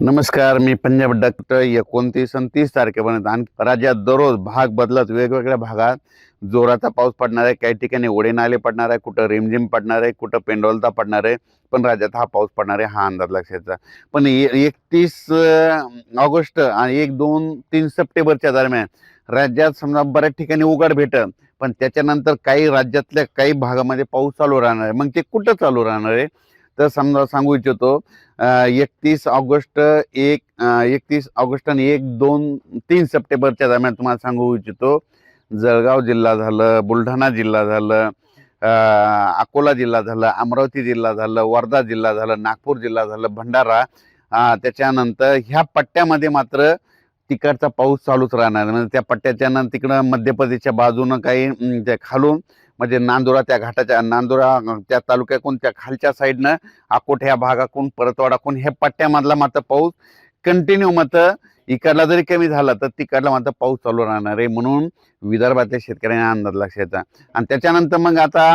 नमस्कार मी पंजाब डॉक्टर एकोणतीस आणि तीस तारखेपर्यंत आणि राज्यात दररोज भाग बदलत वेगवेगळ्या भागात. जोराचा पाऊस पडणार आहे काही ठिकाणी ओढे नाले पडणार आहे कुठं रिमझिम पडणार आहे कुठं पेंडोलता पडणार आहे पण राज्यात हा पाऊस पडणार आहे हा अंदाज लक्षाचा पण एकतीस ऑगस्ट आणि एक दोन तीन सप्टेंबरच्या दरम्यान राज्यात समजा बऱ्याच ठिकाणी उघड भेटल पण त्याच्यानंतर काही राज्यातल्या काही भागामध्ये पाऊस चालू राहणार आहे. मग ते कुठं चालू राहणार आहे? तर समजा सांगू इच्छितो एकतीस ऑगस्ट एक एकतीस ऑगस्ट आणि एक दोन तीन सप्टेंबरच्या दरम्यान तुम्हाला सांगू इच्छितो. जळगाव जिल्हा झालं बुलढाणा जिल्हा झालं अकोला जिल्हा झालं अमरावती जिल्हा झालं वर्धा जिल्हा झालं नागपूर जिल्हा झालं भंडारा त्याच्यानंतर ह्या पट्ट्यामध्ये मात्र तिकडचा पाऊस चालूच राहणार. म्हणजे त्या पट्ट्याच्या तिकडं मध्य प्रदेशच्या बाजूनं काही त्या खालून म्हणजे नांदुरा त्या घाटाच्या नांदुरा त्या तालुक्याकडून त्या खालच्या साईडनं अकोट ह्या भागाकडून परतवाडाकडून हे पट्ट्यामधला मात्र पाऊस कंटिन्यू मात्र इकडला जरी कमी झाला तर तिकडला मात्र पाऊस चालू राहणार आहे म्हणून विदर्भातल्या शेतकऱ्यांना अंदाज लक्षात आणि त्याच्यानंतर मग आता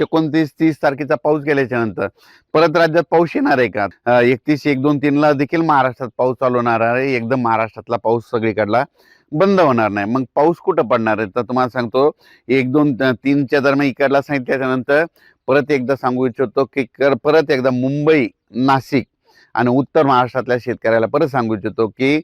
एकोणतीस तीस तारखेचा पाऊस गेल्याच्यानंतर. परत राज्यात पाऊस येणार आहे का? एकतीस एक दोन तीनला देखील महाराष्ट्रात पाऊस चालू होणार आहे. एकदम महाराष्ट्रातला पाऊस सगळीकडला बंद होणार नाही. मग पाऊस कुठं पडणार आहे? तर तुम्हाला सांगतो एक दोन तीनच्या दरम्यान इकडला सांगितल्याच्या नंतर परत एकदा सांगू इच्छितो की कर परत एकदा मुंबई नाशिक आणि उत्तर महाराष्ट्रातल्या शेतकऱ्याला परत सांगू इच्छितो की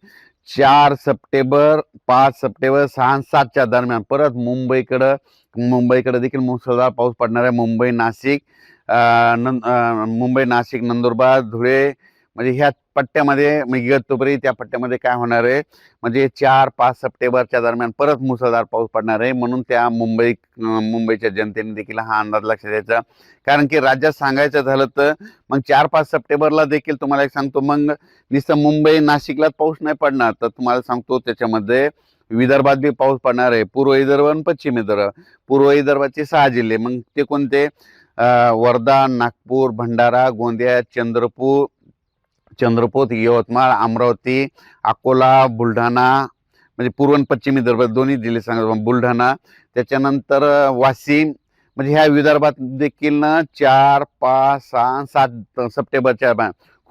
चार सप्टेंबर पाच सप्टेंबर सहा सातच्या दरम्यान. परत मुंबईकडं मुंबईकडे देखील मुसळधार पाऊस पडणार आहे. मुंबई नाशिक अं, नं मुंबई नाशिक नंदुरबार धुळे म्हणजे ह्या पट्ट्यामध्ये म्हणजे इगतपुरी त्या पट्ट्यामध्ये काय होणार आहे? म्हणजे चार पाच सप्टेंबरच्या दरम्यान परत मुसळधार पाऊस पडणार आहे. म्हणून त्या मुंबई मुंबईच्या जनतेने देखील हा अंदाज लक्षात द्यायचा कारण की राज्यात सांगायचं झालं तर मग चार पाच सप्टेंबरला देखील तुम्हाला एक सांगतो मग नुसतं मुंबई नाशिकलाच पाऊस नाही पडणार. तर तुम्हाला सांगतो त्याच्यामध्ये विदर्भात बी पाऊस पडणार आहे. पूर्व विदर्भ आणि पश्चिम विदर्भ. पूर्व विदर्भाचे सहा जिल्हे. मग ते कोणते? वर्धा नागपूर भंडारा गोंदिया चंद्रपूर चंद्रपूर यवतमाळ अमरावती अकोला बुलढाणा म्हणजे पूर्व आणि पश्चिम विदर्भ दोन्ही जिल्हे सांगत बुलढाणा त्याच्यानंतर वाशिम म्हणजे ह्या विदर्भात देखील ना चार पाच सहा सात सप्टेंबरच्या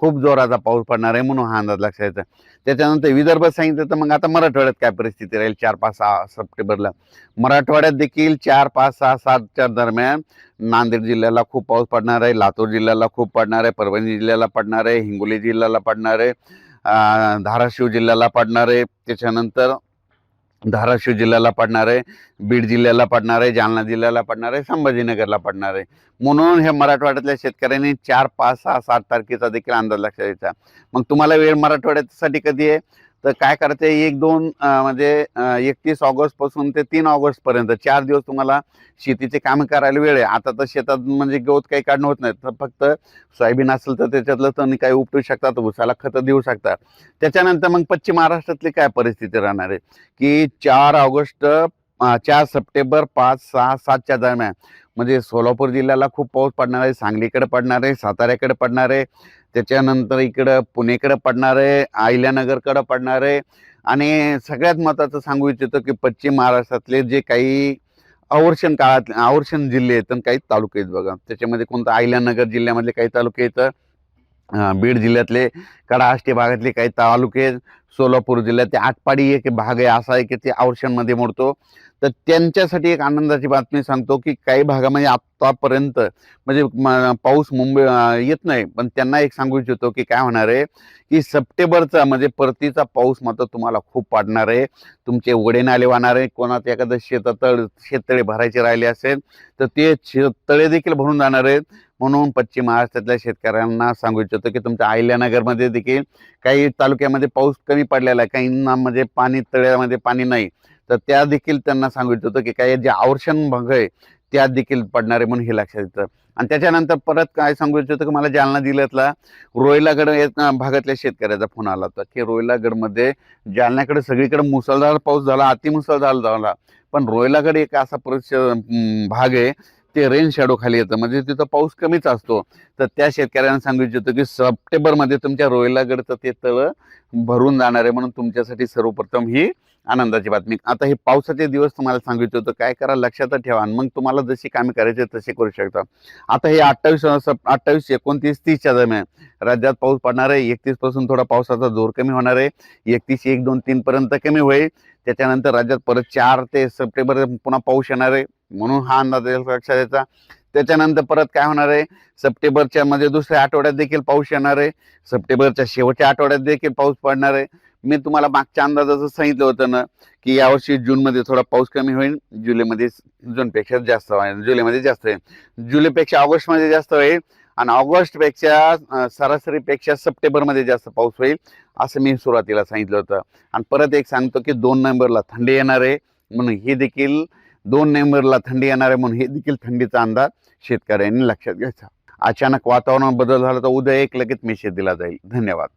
खूप जोराचा पाऊस पडणार आहे म्हणून हा अंदाज लक्षात यायचा त्याच्यानंतर विदर्भात सांगितलं तर मग आता मराठवाड्यात काय परिस्थिती राहील? चार पाच सहा सप्टेंबरला. मराठवाड्यात देखील चार पाच सहा सातच्या दरम्यान नांदेड जिल्ह्याला खूप पाऊस पडणार आहे लातूर जिल्ह्याला खूप पडणार आहे परभणी जिल्ह्याला पडणार आहे हिंगोली जिल्ह्याला पडणार आहे धाराशिव जिल्ह्याला पडणार आहे. त्याच्यानंतर धाराशिव जिल्ह्याला पडणार आहे बीड जिल्ह्याला पडणार आहे जालना जिल्ह्याला पडणार आहे संभाजीनगरला पडणार आहे. म्हणून हे मराठवाड्यातल्या शेतकऱ्यांनी चार पाच सहा सात तारखेचा देखील अंदाज लक्षात घ्यायचा. मग तुम्हाला वेळ मराठवाड्यासाठी कधी आहे? तर काय करायचं आहे एक दोन म्हणजे एकतीस ऑगस्टपासून ते तीन ऑगस्ट पर्यंत चार दिवस तुम्हाला शेतीचे काम करायला वेळ आहे. आता तर शेतात म्हणजे गवत काही काढणं होत नाही. तर फक्त सोयाबीन असेल तर त्याच्यातलं तण काही उपटू शकतात उसाला खतं देऊ शकतात. त्याच्यानंतर मग पश्चिम महाराष्ट्रातली काय परिस्थिती राहणार आहे? की चार ऑगस्ट चार सप्टेंबर पाच सहा सातच्या दरम्यान. म्हणजे सोलापूर जिल्ह्याला खूप पाऊस पडणार आहे सांगलीकडे पडणार आहे साताऱ्याकडे पडणार आहे त्याच्यानंतर इकडं पुणेकडे पडणार आहे अहिल्यानगरकडं पडणार. आहे आणि सगळ्यात महत्त्वाचं सांगू इच्छितो की पश्चिम महाराष्ट्रातले जे काही आवर्षण काळात आवर्षण जिल्हे आहेत आणि काही तालुके आहेत बघा. त्याच्यामध्ये कोणतं? अहिल्यानगर जिल्ह्यामधले काही तालुके आहेत. बीड जिल्ह्यातले कडाष्टी भागातले काही तालुके आहेत. सोलापूर जिल्ह्यात आटपाडी एक भाग आहे असा आहे की ते अवर्षणमध्ये मोडतो. तर त्यांच्यासाठी एक आनंदाची बातमी सांगतो की काही भागामध्ये आत्तापर्यंत म्हणजे पाऊस मुंबई येत नाही. पण त्यांना एक सांगू इच्छितो की काय होणार आहे की सप्टेंबरचा म्हणजे परतीचा पाऊस मात्र तुम्हाला खूप पडणार आहे. तुमचे वडे नाले वाहणार आहे. कोणात एखादं शेततळ शेततळे भरायचे राहिले असेल तर ते शेततळे देखील भरून जाणार आहेत. म्हणून पश्चिम महाराष्ट्रातल्या शेतकऱ्यांना सांगू इच्छितो की तुमच्या अहिल्यानगरमध्ये देखील काही तालुक्यामध्ये पाऊस कमी पडलेला आहे. काहींना म्हणजे पाणी तळ्यामध्ये पाणी नाही. तर त्या देखील त्यांना सांगू इच्छितो की काय जे आवर्षण भाग आहे त्यात देखील पडणार आहे म्हणून हे लक्षात येतं. आणि त्याच्यानंतर परत काय सांगू इच्छितो की मला जालना जिल्ह्यातला रोयलागड या भागातल्या शेतकऱ्याचा फोन आला होता की रोयलागडमध्ये जालन्याकडे सगळीकडे मुसळधार पाऊस झाला अतिमुसळधार झाला. पण रोयलागड एक असा परिस भाग आहे ते रेन शॅडो खाली येतं. म्हणजे तिथं पाऊस कमीच असतो. तर त्या शेतकऱ्यांना सांगू इच्छितो की सप्टेंबरमध्ये तुमच्या रोयलागडचं ते तळं भरून जाणार आहे म्हणून तुमच्यासाठी सर्वप्रथम ही आनंदाची बातमी. आता हे पावसाचे दिवस तुम्हाला सांगितलं होतं काय करा लक्षात ठेवा आणि मग तुम्हाला जशी कामे करायचे तसे करू शकता. आता हे अठ्ठावीस अठ्ठावीस एकोणतीस तीसच्या दरम्यान राज्यात पाऊस पडणार आहे एकतीसपासून थोडा पावसाचा जोर कमी होणार आहे एकतीस एक दोन तीन पर्यंत कमी होईल. त्याच्यानंतर राज्यात परत चार ते सप्टेंबर पुन्हा पाऊस येणार आहे म्हणून हा अंदाज लक्षात यायचा त्याच्यानंतर परत काय होणार आहे सप्टेंबरच्या मध्ये दुसऱ्या आठवड्यात देखील पाऊस येणार आहे सप्टेंबरच्या शेवटच्या आठवड्यात देखील पाऊस पडणार आहे. मी तुम्हाला मागच्या अंदाजाचं सांगितलं होतं ना की यावर्षी जूनमध्ये थोडा पाऊस कमी होईल जुलैमध्ये जूनपेक्षा जास्त होईल जुलैमध्ये जास्त होईल. जुलैपेक्षा ऑगस्टमध्ये जास्त होईल आणि ऑगस्टपेक्षा सरासरीपेक्षा सप्टेंबरमध्ये जास्त पाऊस होईल असं मी सुरुवातीला सांगितलं होतं. आणि परत एक सांगतो की दोन नोव्हेंबरला थंडी येणार आहे म्हणून हे देखील दोन नोव्हेंबरला थंडी येणार आहे म्हणून हे देखील थंडीचा अंदाज शेतकऱ्यांनी लक्षात घ्यायचा. अचानक वातावरण बदल झाला तर उद्या एक लगेच मेसेज दिला जाईल. धन्यवाद.